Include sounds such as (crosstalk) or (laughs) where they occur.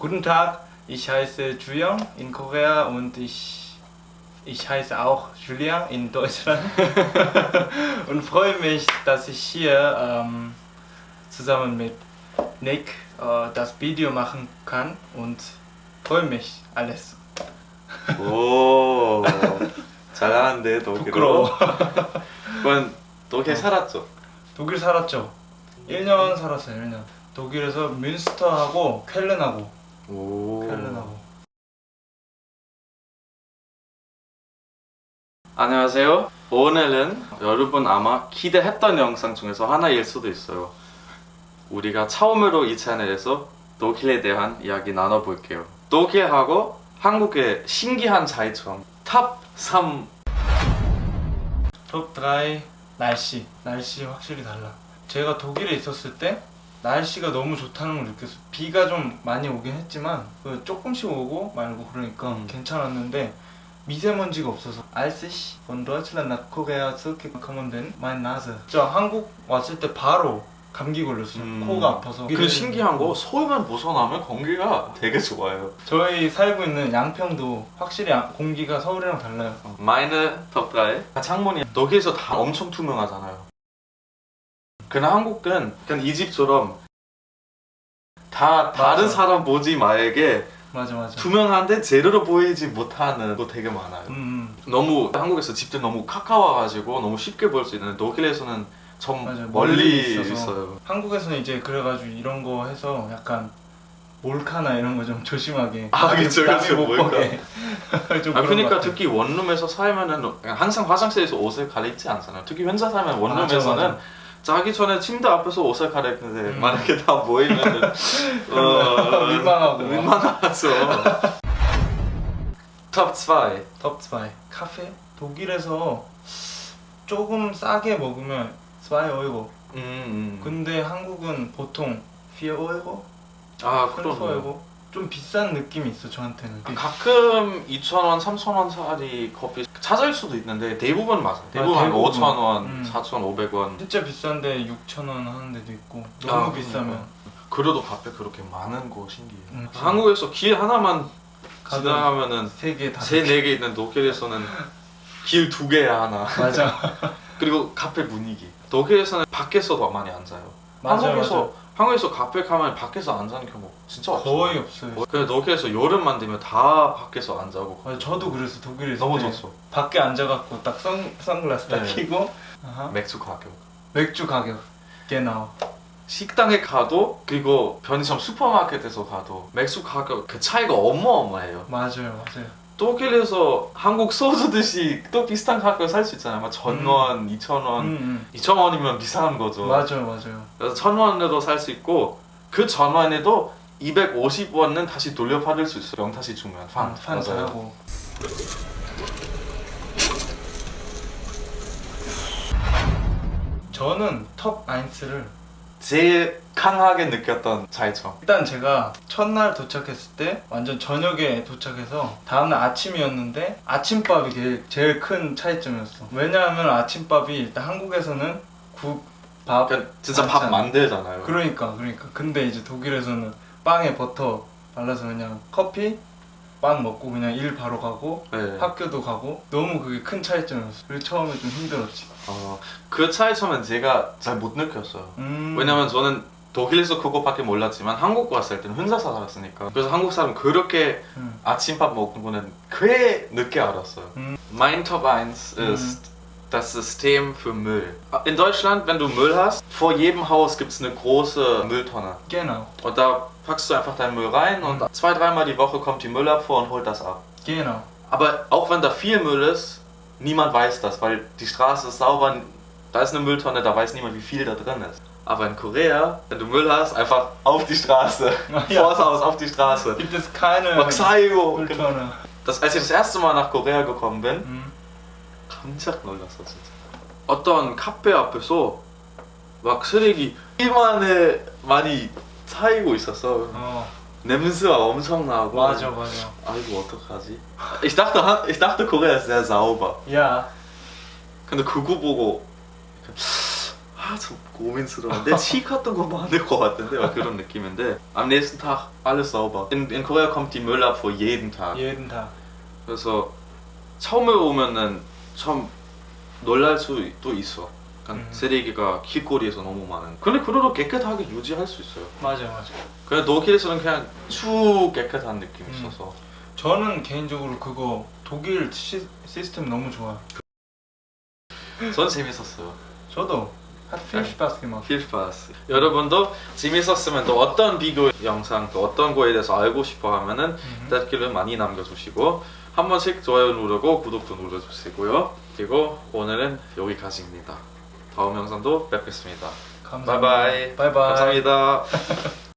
Guten Tag, ich heiße Julian in Korea und ich, ich heiße auch Julian in Deutschland und freue mich, dass ich hier ähm, zusammen mit Nick äh, das Video machen kann und freue mich alles. 오 잘하는데 독일어. 부끄러워. 그건 독일 살았죠. 독일 살았죠? 1년 살았어요, 1년. 독일에서 뮌스터하고 쾰른하고 오. 안녕하세요. 오늘은 여러분 아마 기대했던 영상 중에서 하나일 수도 있어요. 우리가 처음으로 이 채널에서 독일에 대한 이야기 나눠볼게요. 독일하고 한국의 신기한 차이점 탑 3 톱3 날씨 날씨 확실히 달라 제가 독일에 있었을 때 날씨가 너무 좋다는 걸 느꼈어요 비가 좀 많이 오긴 했지만 그 조금씩 오고 말고 그러니까 음. 괜찮았는데 미세먼지가 없어서 알스시 Korea zurückgekommen bin mein Nase 저 한국 왔을 때 바로 감기 걸렸어요 음. 코가 아파서 그 신기한 거 서울만 벗어나면 공기가 되게 좋아요. 저희 살고 있는 양평도 확실히 양- 공기가 서울이랑 달라요 마이너 top3 창문이 독일에서 다 엄청 투명하잖아요. 그냥 한국은 그냥 이 집처럼 다 다른 맞아. 사람 보지 말게 맞아 맞아 투명한데 제대로 보이지 못하는 거 되게 많아요. 음, 너무 한국에서 집들 너무 가까워가지고 너무 쉽게 볼 수 있는데 독일에서는 좀 맞아요. 멀리, 멀리 있어서. 있어요. 한국에서는 이제 그래가지고 이런 거 해서 약간 몰카나 이런 거 좀 조심하게 아, 그쵸, 남이 그쵸, 못 몰카. 보게 좀 아 그런 것 그러니까. 특히 원룸에서 살면은 항상 화장실에서 옷을 갈아입지 않잖아요. 특히 혼자 살면 원룸에서는 맞아, 맞아. 자기 전에 침대 앞에서 옷을 갈아입는데 음. 만약에 다 보이면은 (laughs) 어, 민망하고. 민망하죠. (laughs) 탑2 톱2 카페 독일에서 조금 싸게 먹으면 2에uro 음, 음. 근데 한국은 보통 4에uro? 아 5에uro 그럼 좀 비싼 느낌이 있어 저한테는 가끔 2,000원, 3,000원짜리 커피 찾을 수도 있는데 대부분. 대부분 아, 대부분. 5,000원, 음. 4,500원. 진짜 비싼데 6,000원 하는 데도 있고 너무 아, 비싸면 그래도 카페 그렇게 많은 거 신기해요. 음. 한국에서 길 하나만 가면 지나가면은 세개 다. 세네 개 있는 독일에서는 길 두 개야 하나. 맞아. (laughs) 그리고 카페 분위기. 독일에서는 밖에서도 많이 앉아요. 맞아, 한국에서 한국에서 카페 가면 밖에서 앉는 경우 진짜 없어요. 거의 없어요. 근데 독일에서 여름만 되면 다 밖에서 앉아고 맞아, 저도 그래서 독일에 있을 너무 때 좋죠. 밖에 앉아갖고 딱 선, 선글라스 딱 네. 끼고 아하. 맥주 가격. 맥주 가격 genau 식당에 가도 그리고 편의점 슈퍼마켓에서 가도 맥주 가격 그 차이가 어마어마해요. 맞아요 맞아요 독일에서 한국 소주 듯이 또 비슷한 가격 살수 있잖아요. 막 천원, 이천 원, 음, 이천 원이면 비싼 거죠. 음. 맞아요 맞아요 그래서 천 원에도 살 수 있고 그천 원에도 250원은 다시 돌려받을 수 있어요. 영 다시 주면 판. 판. 사고 저는 톱 아인츠를 제일 강하게 느꼈던 차이점. 일단 제가 첫날 도착했을 때 완전 저녁에 도착해서 다음날 아침이었는데 아침밥이 제일, 제일 큰 차이점이었어 왜냐하면 아침밥이 일단 한국에서는 국, 밥 그러니까 진짜 밥 반찬. 만들잖아요. 그러니까 그러니까 근데 이제 독일에서는 빵에 버터 발라서 그냥 커피 빵 먹고 그냥 일 바로 가고 네. 학교도 가고 너무 그게 큰 차이점이었어 그래서 처음에 좀 힘들었지 어, 그 차이점은 제가 잘 못 느꼈어요. 음. 왜냐면 저는 독일에서 그거밖에 몰랐지만 한국 왔을 때는 혼자 살았으니까 그래서 한국 사람 그렇게 음. 아침밥 먹는 거는 꽤 늦게 알았어요. 음. Mein Top 1 ist das System für Müll. In Deutschland, wenn du Müll hast, vor jedem Haus gibt es eine große Mülltonne. Genau. Und da packst du einfach deinen Müll rein und zwei, dreimal die Woche kommt die Müllabfuhr und holt das ab. Genau. Aber auch wenn da viel Müll ist, niemand weiß das, weil die Straße ist sauber, da ist eine Mülltonne, da weiß niemand, wie viel da drin ist. Aber in Korea, wenn du Müll hast, einfach auf die Straße. (laughs) Ja. Vors Haus, auf die Straße. Gibt es keine Maxayo. Genau. Mülltonne. Das, als ich das erste Mal nach Korea gekommen bin, mhm 깜짝 놀랐어 진짜. 어떤 카페 앞에서 막 쓰레기 이만해 많이 쌓이고 있었어. 어 냄새가 엄청 나고. 맞아 맞아 아이고 어떡하지? Ich dachte, Han- ich dachte Korea ist sehr sauber. 야 근데 그거 보고 아 아저 고민스러운데 치 같은 거 많을 것 같은데 막 그런 느낌인데 am nächsten Tag alles sauber. In, in Korea kommt die Müllabfuhr jeden Tag. jeden Tag. 그래서 처음에 오면은 참 놀랄 수도 있어. 약간 음. 쓰레기가 길거리에서 너무 많은. 근데 그래도 깨끗하게 유지할 수 있어요. 맞아 맞아. 그냥 독일에서는 그냥 추 깨끗한 느낌이 음. 있어서. 저는 개인적으로 그거 독일 시, 시스템 너무 좋아. 전 재밌었어요. 저도 gemacht. 필파스. 여러분도 재밌었으면 또 어떤 비교 영상 또 어떤 거에 대해서 알고 싶어 하면은 음. 댓글을 많이 남겨주시고 한 번씩 좋아요 누르고 구독도 눌러주시고요. 그리고 오늘은 여기까지입니다. 다음 영상도 뵙겠습니다. 감사합니다. 바이바이. 바이바이. 감사합니다. (laughs)